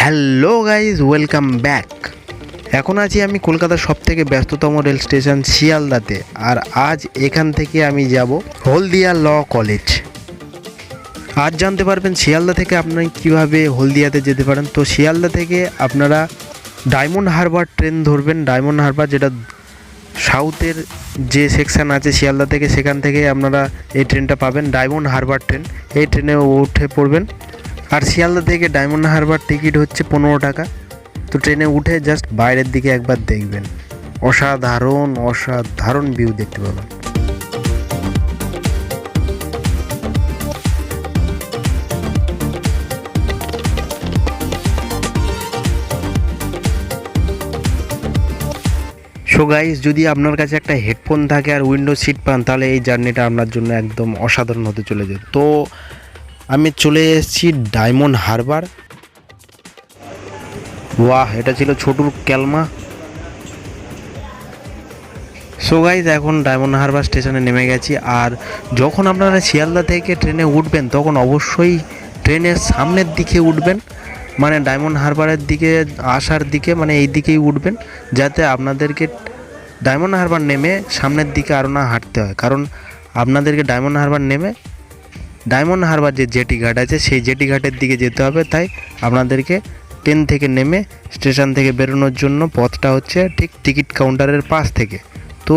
Hello guys welcome back এখন আছি আমি কলকাতার সব থেকে ব্যস্ততম রেল স্টেশন শিয়ালদাতে, আর আজ এখান থেকে আমি যাব হলদিয়া ল কলেজ। আজ জানতে পারবেন শিয়ালদা থেকে আপনি কীভাবে হলদিয়াতে যেতে পারেন। তো শিয়ালদা থেকে আপনারা ডায়মন্ড হারবার ট্রেন ধরবেন। ডায়মন্ড হারবার যেটা সাউথের যে সেকশন আছে শিয়ালদা থেকে, সেখান থেকে আপনারা এই ট্রেনটা পাবেন। ডায়মন্ড হারবার ট্রেন এই ট্রেনে উঠে পড়বেন। আর শিয়ালদা থেকে ডায়মন্ড হারবার টিকিট হচ্ছে পনেরো টাকা। তো ট্রেনে উঠে জাস্ট বাইরের দিকে একবার দেখবেন। অসাধারণ অসাধারণ ভিউ দেখতে পাবেন। সো গাইস যদি আপনার কাছে একটা হেডফোন থাকে আর উইন্ডো সিট পান, তাহলে এই জার্নিটা আপনার জন্য একদম অসাধারণ হতে চলেছে। তো আমি চলে এসেছি ডায়মন্ড হারবার বাহ, এটা ছিল ছোটুর ক্যালমা। সো গাইজ এখন ডায়মন্ড হারবার স্টেশনে নেমে গেছি, আর যখন আপনারা শিয়ালদা থেকে ট্রেনে উঠবেন, তখন অবশ্যই ট্রেনের সামনের দিকে উঠবেন মানে ডায়মন্ড হারবারের দিকে আসার দিকে মানে এই দিকেই উঠবেন, যাতে আপনাদেরকে ডায়মন্ড হারবার নেমে সামনের দিকে আরও না হাঁটতে হয়। কারণ আপনাদেরকে ডায়মন্ড হারবার নেমে ডায়মন্ড হারবার যে জেটি ঘাট আছে, সেই জেটি ঘাটের দিকে যেতে হবে। তাই আপনাদেরকে ট্রেন থেকে নেমে স্টেশন থেকে বেরোনোর জন্য পথটা হচ্ছে ঠিক টিকিট কাউন্টারের পাশ থেকে। তো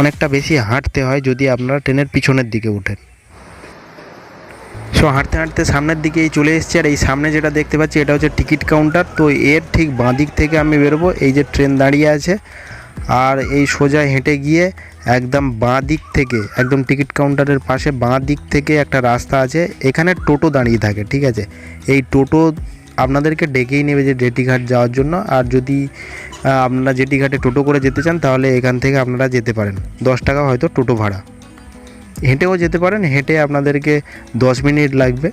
অনেকটা বেশি হাঁটতে হয় যদি আপনারা ট্রেনের পিছনের দিকে উঠেন সো হাঁটতে হাঁটতে সামনের দিকেই চলে এসেছি। আর এই সামনে যেটা দেখতে পাচ্ছি, এটা হচ্ছে টিকিট কাউন্টার তো এর ঠিক বাঁ দিক থেকে আমি বেরোবো। এই যে ট্রেন দাঁড়িয়ে আছে আর এই সোজা হেঁটে গিয়ে একদম বাঁ দিক থেকে, একদম টিকিট কাউন্টারের পাশে বাঁ দিক থেকে একটা রাস্তা আছে, এখানে টোটো দাঁড়িয়ে থাকে, ঠিক আছে? এই টোটো আপনাদেরকে ডেকেই নেবে যে জেটিঘাট যাওয়ার জন্য, আর যদি আপনারা জেটিঘাটে টোটো করে যেতে চান, তাহলে এখান থেকে আপনারা যেতে পারেন। দশ টাকা হয়তো টোটো ভাড়া। হেঁটেও যেতে পারেন, হেঁটে আপনাদেরকে দশ মিনিট লাগবে।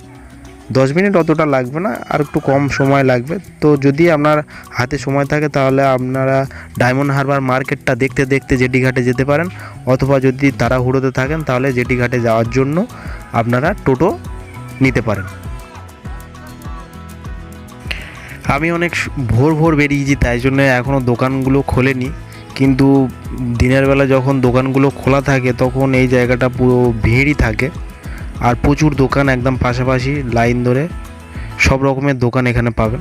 দশ মিনিট অতটা লাগবে না, আর একটু কম সময় লাগবে। তো যদি আপনার হাতে সময় থাকে, তাহলে আপনারা ডায়মন্ড হারবার মার্কেটটা দেখতে দেখতে জেটি ঘাটে যেতে পারেন। অথবা যদি তাড়াহুড়োতে থাকেন, তাহলে জেটি ঘাটে যাওয়ার জন্য আপনারা টোটো নিতে পারেন। আমি অনেক ভোর ভোর বেরিয়েছি, তাই জন্য এখনও দোকানগুলো খোলেনি। কিন্তু দিনের বেলা যখন দোকানগুলো খোলা থাকে, তখন এই জায়গাটা পুরো ভিড়ই থাকে। আর প্রচুর দোকান একদম পাশাপাশি লাইন ধরে। সব রকমের দোকান এখানে পাবেন।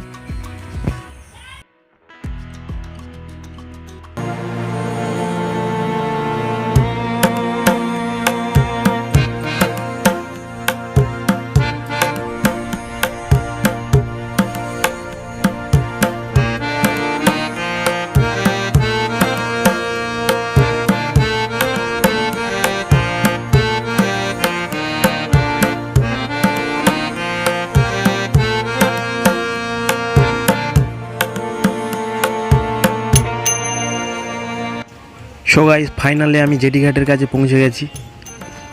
সো গাইজ ফাইনালে আমি জেটি ঘাটের কাছে পৌঁছে গেছি।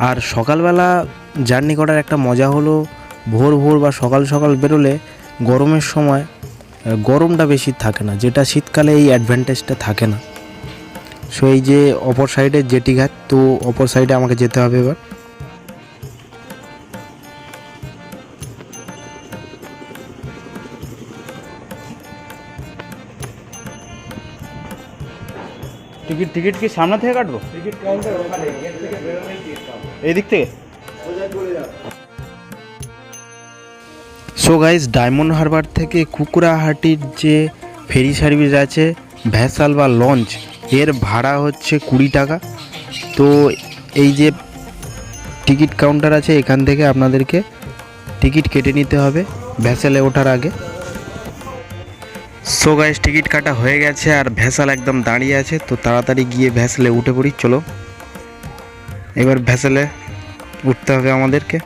আর সকালবেলা জার্নি করার একটা মজা হলো, ভোর ভোর বা সকাল সকাল বেরোলে গরমের সময় গরমটা বেশি থাকে না, যেটা শীতকালে এই অ্যাডভান্টেজটা থাকে না। সো এই যে অপর সাইডে জেটি ঘাট তো অপর সাইডে আমাকে যেতে হবে এবার। টিকিট টিকিট কি সামনে থেকে কাটবো? টিকিট কাউন্টার ওখানে এই দিক থেকে? সো গাইজ ডায়মন্ড হারবার থেকে কুকুরাহাটির যে ফেরি সার্ভিস আছে ভ্যাসাল বা লঞ্চ এর ভাড়া হচ্ছে কুড়ি টাকা। তো এই যে টিকিট কাউন্টার আছে এখান থেকে আপনাদেরকে টিকিট কেটে নিতে হবে ভ্যাসেলে ওঠার আগে। সো গাইস টিকিট কাটা হয়ে গেছে আর ভেসাল একদম দাঁড়িয়ে আছে, তো তাড়াতাড়ি গিয়ে ভ্যাসেলে উঠে পড়ি, চলো। এবার ভ্যাসেলে উঠতে হবে আমাদেরকে।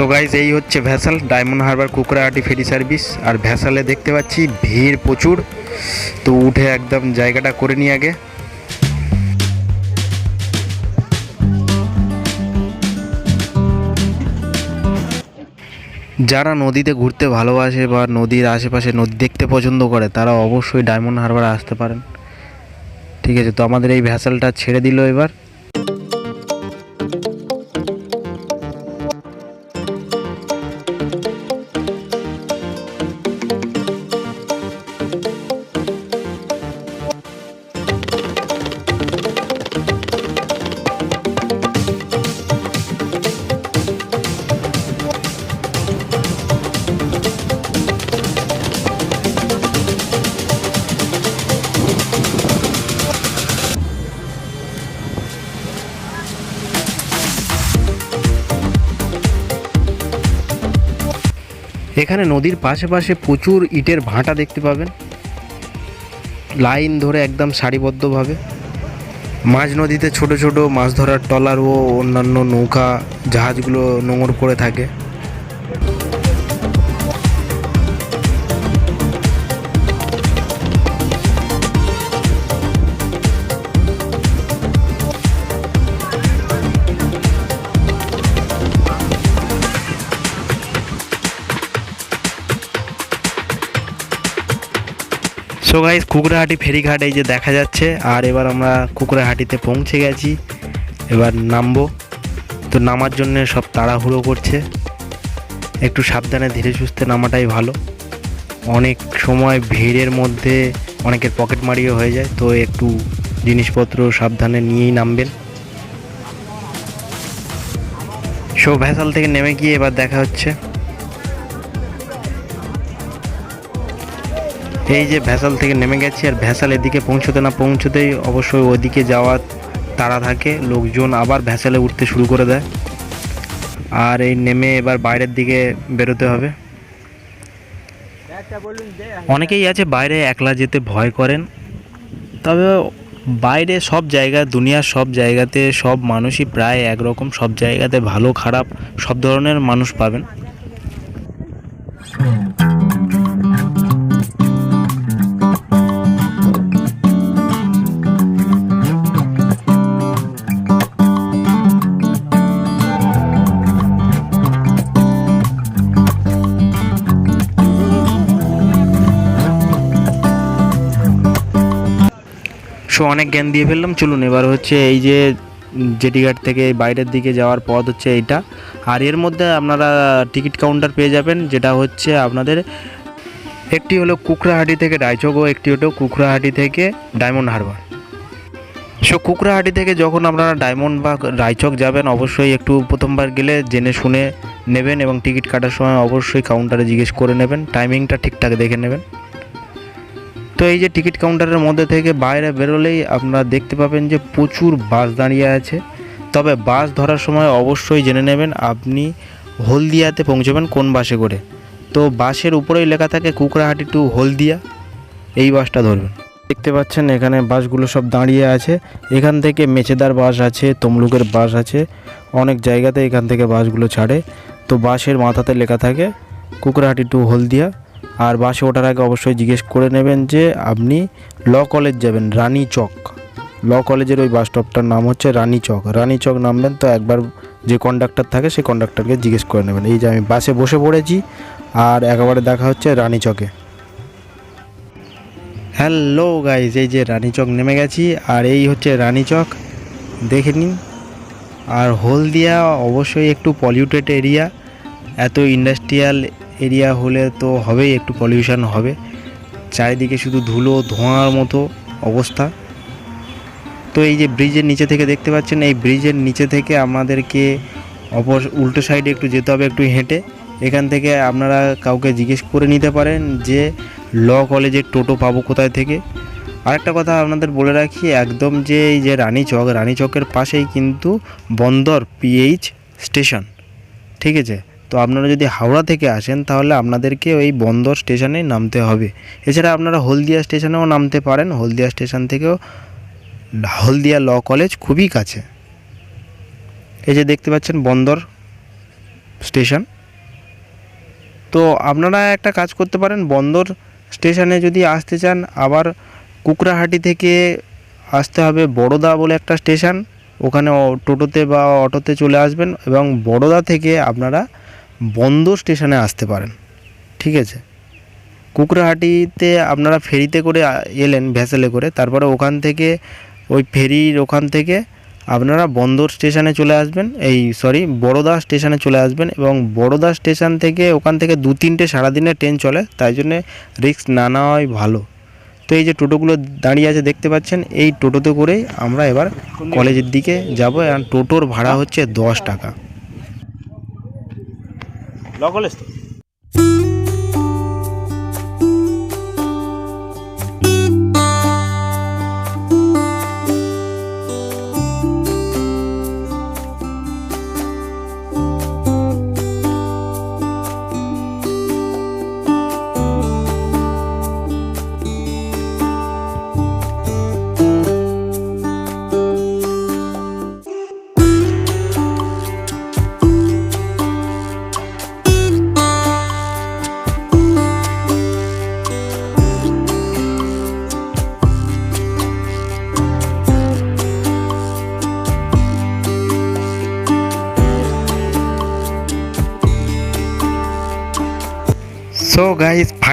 সো গাইজ এই হচ্ছে vessel Diamond Harbour Kukrahati ferry service. আর ভ্যাসালে দেখতে পাচ্ছি ভিড় প্রচুর। তো উঠে একদম জায়গাটা করে নিই আগে। যারা নদীতে ঘুরতে ভালোবাসে বা নদীর আশেপাশে নদী দেখতে পছন্দ করে, তারা অবশ্যই ডায়মন্ড হারবার আসতে পারেন। ঠিক আছে, তো আমাদের এই ভ্যাসেলটা ছেড়ে দিল এবার। এখানে নদীর পাশে পাশে প্রচুর ইটের ভাঁটা দেখতে পাবেন। লাইন ধরে একদম সারিবদ্ধভাবে। মাঝ নদীতে ছোট ছোট মাছ ধরার ট্রলার ও অন্যান্য নৌকা, জাহাজগুলো নোংর করে থাকে। সো গাইস কুকুরাহাটি ফেরিঘাট এই যে দেখা যাচ্ছে, আর এবার আমরা কুকুরাহাটিতে পৌঁছে গেছি। এবার নামবো। তো নামার জন্য সব তাড়াহুড়ো করছে। একটু সাবধানে ধীরে সুস্থে নামাটাই ভালো। অনেক সময় ভিড়ের মধ্যে অনেকের পকেট মারিও হয়ে যায়, তো একটু জিনিসপত্র সাবধানে নিয়েই নামবেন। সো ভ্যাসাল থেকে নেমে গিয়ে এবার দেখা হচ্ছে। এই যে ভ্যাসাল থেকে নেমে গেছি, আর ভ্যাসাল এদিকে পৌঁছতে না পৌঁছতেই অবশ্যই ওদিকে যাওয়ার তাড়া থাকে, লোকজন আবার ভ্যাসালে উঠতে শুরু করে দেয়। আর এই নেমে এবার বাইরের দিকে বেরোতে হবে। অনেকেই আছে বাইরে একলা যেতে ভয় করেন, তবে বাইরে সব জায়গা, দুনিয়ার সব জায়গাতে সব মানুষই প্রায় একরকম, সব জায়গাতে ভালো খারাপ সব ধরনের মানুষ পাবেন। সো অনেক জ্ঞান দিয়ে ফেললাম। চলুন, এবার হচ্ছে এই যে জেটিঘাট থেকে বাইরের দিকে যাওয়ার পথ হচ্ছে এইটা। আর এর মধ্যে আপনারা টিকিট কাউন্টার পেয়ে যাবেন, যেটা হচ্ছে আপনাদের একটি হলো কুকরাহাটি থেকে ও একটি হলো কুকরাহাটি থেকে ডায়মন্ড হারবার। সো কুকরাহাটি থেকে যখন আপনারা ডায়মন্ড বা রায়চক যাবেন, অবশ্যই একটু প্রথমবার গেলে জেনে শুনে নেবেন এবং টিকিট কাটার সময় অবশ্যই কাউন্টারে জিজ্ঞেস করে নেবেন। টাইমিংটা ঠিকঠাক দেখে নেবেন। তো এই যে টিকিট কাউন্টারের মধ্যে থেকে বাইরে বেরোলেই আপনারা দেখতে পাবেন যে প্রচুর বাস দাঁড়িয়ে আছে। তবে বাস ধরার সময় অবশ্যই জেনে নেবেন আপনি হলদিয়াতে পৌঁছবেন কোন বাসে করে। তো বাসের উপরেই লেখা থাকে কুকরাহাটি টু হলদিয়া, এই বাসটা ধরবেন। দেখতে পাচ্ছেন এখানে বাসগুলো সব দাঁড়িয়ে আছে। এখান থেকে মেচেদার বাস আছে, তমলুকের বাস আছে। অনেক জায়গাতে এখান থেকে বাসগুলো ছাড়ে। তো বাসের মাথাতে লেখা থাকে কুকরাহাটি টু হলদিয়া। আর বাসে ওঠার আগে অবশ্যই জিজ্ঞেস করে নেবেন যে আপনি ল কলেজ যাবেন, রানী চক। ল কলেজের ওই বাস স্টপটার নাম হচ্ছে রানী চক। রানী চক নামবেন তো একবার যে কন্ডাক্টর থাকে সেই কন্ডাক্টরকে জিজ্ঞেস করে নেবেন। এই যে আমি বাসে বসে পড়েছি আর একেবারে দেখা হচ্ছে রানী চকে। হ্যালো গাইজ এই যে রানী চক নেমে গেছি আর এই হচ্ছে রানী চক। দেখে নিন। আর হলদিয়া অবশ্যই একটু পলিউটেড এরিয়া এত ইন্ডাস্ট্রিয়াল এরিয়া হলে তো হবেই, একটু পলিউশন হবে। চারিদিকে শুধু ধুলো, ধোঁয়ার মতো অবস্থা। তো এই যে ব্রিজের নিচে থেকে দেখতে পাচ্ছেন, এই ব্রিজের নিচে থেকে আমাদেরকে অপর, উল্টো সাইডে একটু যেতে হবে, একটু হেঁটে। এখান থেকে আপনারা কাউকে জিজ্ঞেস করে নিতে পারেন যে, ল কলেজের টোটো পাবো কোথায় থেকে। আরেকটা কথা আপনাদের বলে রাখি, একদম যে এই যে রানী চক পাশেই কিন্তু বন্দর পিএইচ স্টেশন ঠিক আছে? তো আপনারা যদি হাওড়া থেকে আসেন, তাহলে আপনাদেরকে ওই বন্দর স্টেশনেই নামতে হবে। এছাড়া আপনারা হলদিয়া স্টেশনেও নামতে পারেন। হলদিয়া স্টেশন থেকেও হলদিয়া ল কলেজ খুবই কাছে। এই যে দেখতে পাচ্ছেন বন্দর স্টেশন। তো আপনারা একটা কাজ করতে পারেন, বন্দর স্টেশনে যদি আসতে চান, আবার কুকরাহাটি থেকে আসতে হবে বড়দা বলে একটা স্টেশন। ওখানে টোটোতে বা অটোতে চলে আসবেন এবং বড়দা থেকে আপনারা বন্দর স্টেশনে আসতে পারেন। ঠিক আছে? কুকরাহাটিতে আপনারা ফেরিতে করে এলেন ভ্যাসেলে করে তারপরে ওখান থেকে ওই ফেরির ওখান থেকে আপনারা বন্দর স্টেশনে চলে আসবেন এই সরি বড়দা স্টেশনে চলে আসবেন এবং বড়দা স্টেশন থেকে ওখান থেকে দু তিনটে সারাদিনের ট্রেন চলে তাই জন্যে রিস্ক না নেওয়াই ভালো। তো এই যে টোটোগুলো দাঁড়িয়ে আছে দেখতে পাচ্ছেন এই টোটোতে করেই আমরা এবার কলেজের দিকে যাব এবং টোটোর ভাড়া হচ্ছে দশ টাকা। ল কলেজ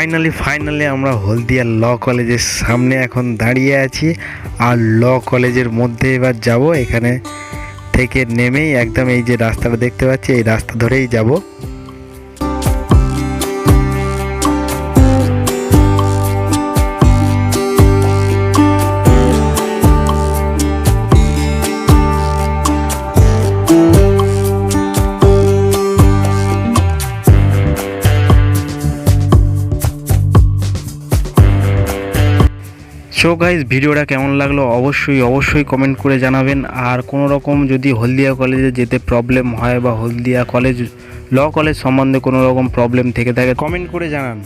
ফাইনালি ফাইনালি আমরা হলদিয়া ল কলেজের সামনে এখন দাঁড়িয়ে আছি। আর ল কলেজের মধ্যে এবার যাব। এখানে থেকে নেমেই একদম এই যে রাস্তাটা দেখতে পাচ্ছি, এই রাস্তা ধরেই যাব। সো গাইজ ভিডিওটা কেমন লাগল? অবশ্যই অবশ্যই কমেন্ট করে জানাবেন। আর কোনো রকম যদি হলদিয়া কলেজে যেতে প্রবলেম হয় বা হলদিয়া কলেজ ল কলেজ সম্বন্ধে কোনো রকম প্রবলেম থেকে থাকে কমেন্ট করে জানান।